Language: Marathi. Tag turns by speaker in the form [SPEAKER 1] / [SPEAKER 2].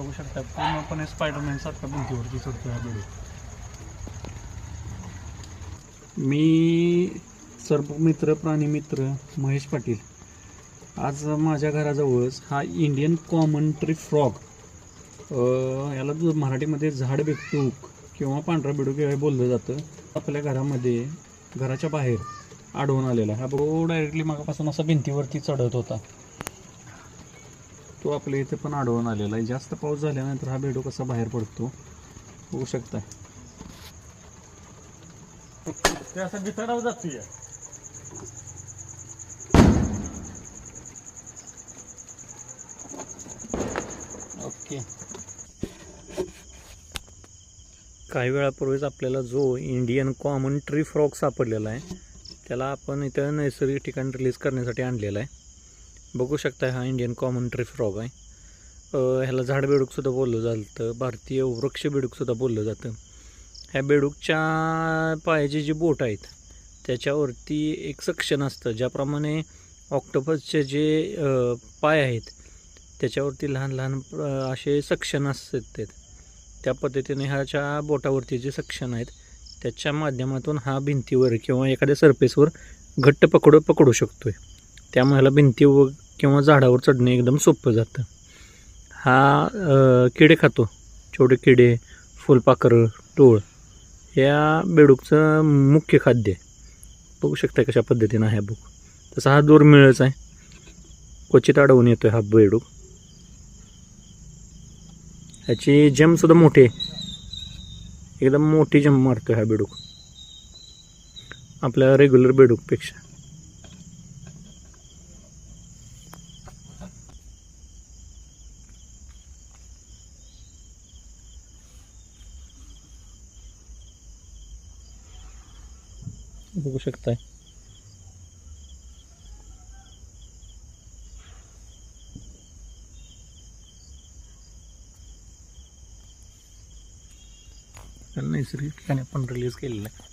[SPEAKER 1] बघू शकता. पूर्णपणे स्पायडरमॅन सारखा भिंतीवरती चढतो या बेडूक मी सर्पमित्र प्राणीमित्र महेश पाटील. आज माझ्या घराजवळच हा इंडियन कॉमन ट्री फ्रॉग याला जो मराठीमध्ये झाड बेकटूक किंवा पांढरा बेडूक हे बोललं जातं आपल्या घरामध्ये घराच्या बाहेर आढळून आलेला हा बघू डायरेक्टली मागापासून असा भिंतीवरती चढत होता. तो आपल्या इथे पण आढळून आलेला आहे. जास्त पाऊस झाल्यानंतर हा बेडूक कसा बाहेर पडतो बघू शकता.
[SPEAKER 2] ते असं बिथडाव जातोय.
[SPEAKER 1] ओके. काही वेळापूर्वीच आपल्याला जो इंडियन कॉमन ट्री फ्रॉग सापडलेला आहे त्याला आपण इथं नैसर्गिक ठिकाण रिलीज करण्यासाठी आणलेला आहे. बघू शकता हा इंडियन कॉमन ट्री फ्रॉग आहे. ह्याला झाड बेडूकसुद्धा बोललं जातं. भारतीय वृक्ष बेडूकसुद्धा बोललं जातं. ह्या बेडूकच्या पायाचे जी बोट आहेत त्याच्यावरती एक सक्शन असतं. ज्याप्रमाणे ऑक्टोपसचे जे पाय आहेत त्याच्यावरती लहान लहान असे सक्शन असतात. ते त्या पद्धतीने ह्याच्या बोटावरती जे सक्शन आहेत त्याच्या माध्यमातून हा भिंतीवर किंवा एखाद्या सरफेसवर घट्ट पकडू पकडू शकतो आहे त्यामुळे ह्याला भिंतीवर किंवा झाडावर चढणे एकदम सोपं जातं. हा किडे खातो. छोटे किडे फुलपाखरं टोळ. या बेडूकचं मुख्य खाद्य. आहे बघू शकता कशा पद्धतीनं आहे बुक तसा हा दुर्मिळच आहे. क्वचित अडवून येतो हा बेडूक. ह्याची जमसुद्धा मोठी आहे. एकदम मोठी जम मारतो हा बेडूक. आपल्या रेग्युलर बेडूकपेक्षा. बघू शकताय. नैसर्गिक ठिकाणी आपण रिलीज केलेलं आहे.